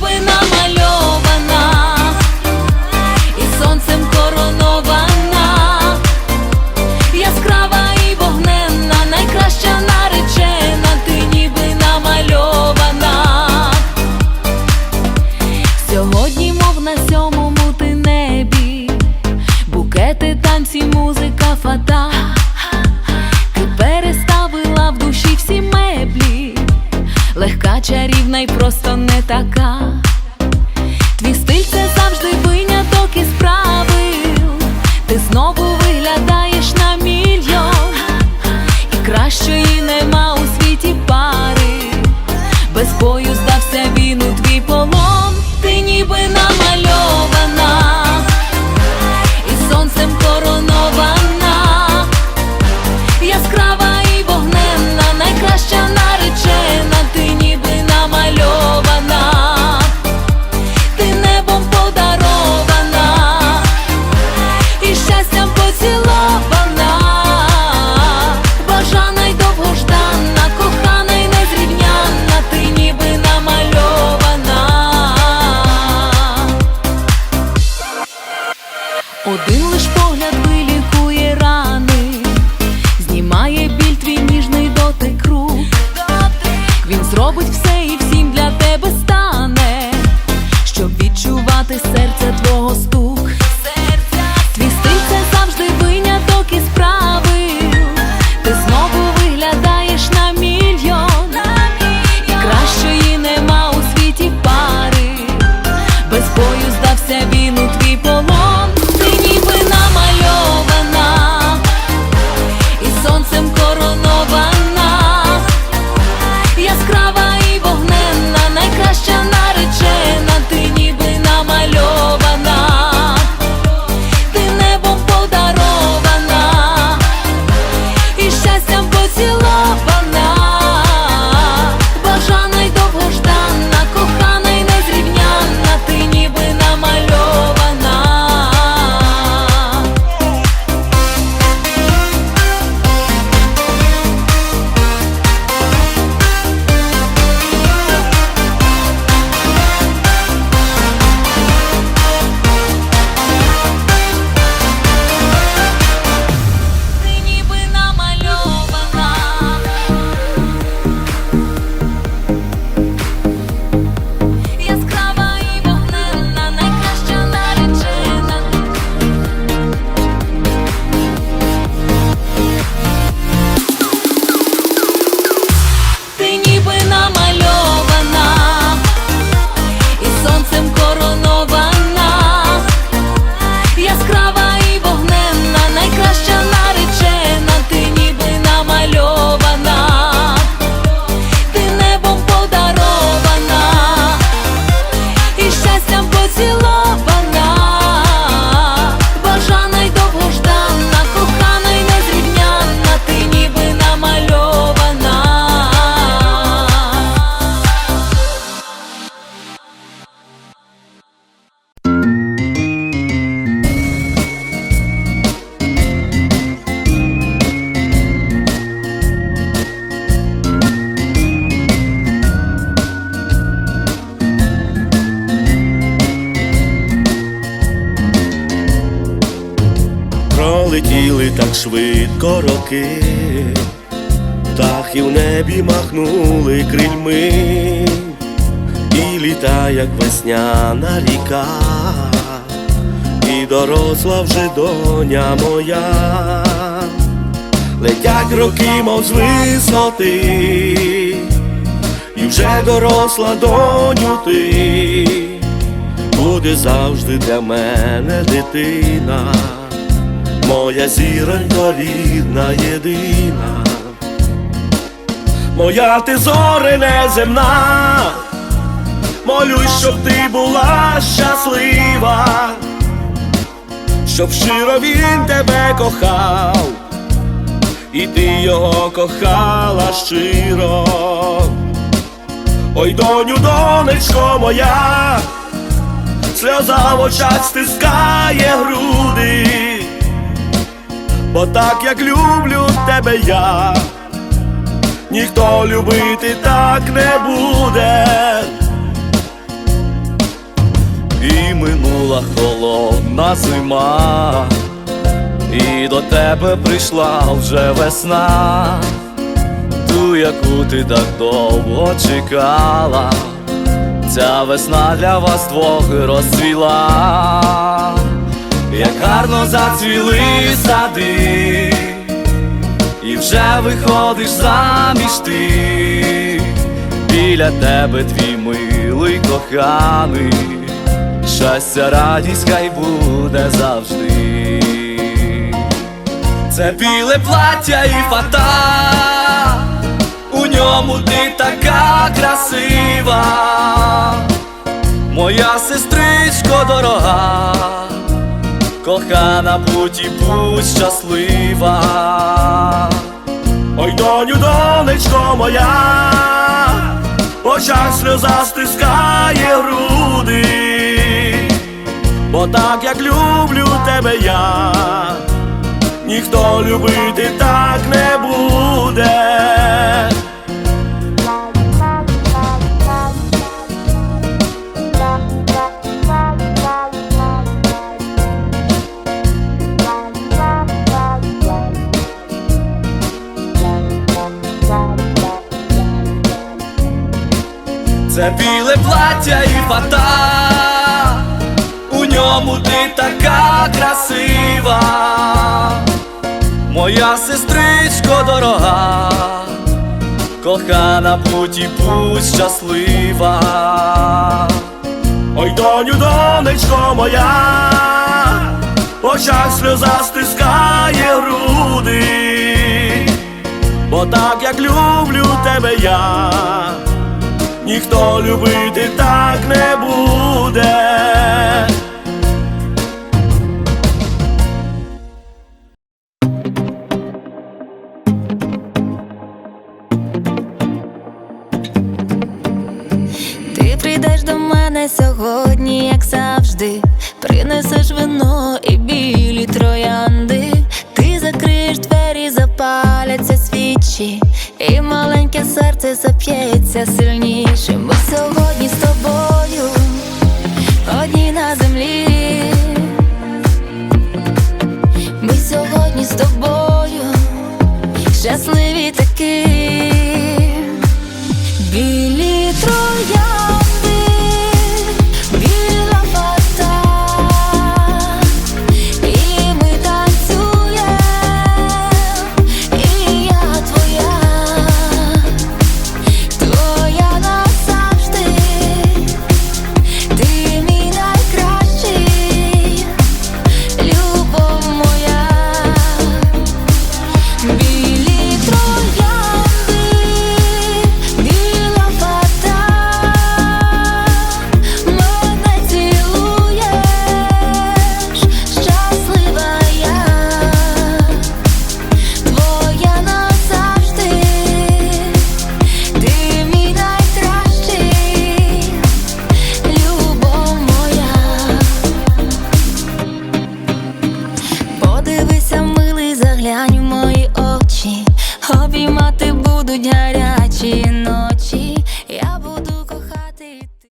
ніби намальована, і сонцем коронована, яскрава і вогненна, найкраща наречена, ти ніби намальована. Сьогодні, мов на сьомому ти небі, букети, танці, музика, фата. Ти переставила в душі всі легка, чарівна й просто не така. Твій стиль це завжди виняток і правил. Він все Пролетіли так швидко роки, птахи в небі махнули крильми, і літа, як весняна ріка, і доросла вже доня моя, летять роки, мов з висоти, і вже доросла доню ти, буде завжди для мене дитина моя зіронько рідна єдина, моя ти зоре неземна, молюсь, щоб ти була щаслива, щоб щиро він тебе кохав, і ти його кохала щиро. Ой, доню, донечко моя, сльоза в очах стискає груди бо так як люблю тебе я, ніхто любити так не буде. Наступила холодна зима, і до тебе прийшла вже весна, ту, яку ти так довго чекала, ця весна для вас двох розцвіла, як гарно зацвіли сади, і вже виходиш заміж ти, біля тебе твій милий коханий, щастя, радість хай буде завжди. Це біле плаття і фата, у ньому ти така красива, моя сестричко дорога, кохана будь і будь щаслива. Ой, доню, донечко моя, очах сльоза стискає груди, бо так як люблю тебе я, ніхто любити так не буде. Це біле плаття і фата, у ньому ти така красива, моя сестричко дорога, кохана будь і будь щаслива. Ой, доню, донечко моя, очах сльоза стискає груди, бо так як люблю тебе я ніхто любити так не буде. Ти прийдеш до мене сьогодні, як завжди. Принесеш вино і білі троянди. Ти закриєш двері, запаляться свічі, серце зап'ється сильніше. Ми сьогодні з тобою, одні на землі. Ми сьогодні з тобою, щасливі.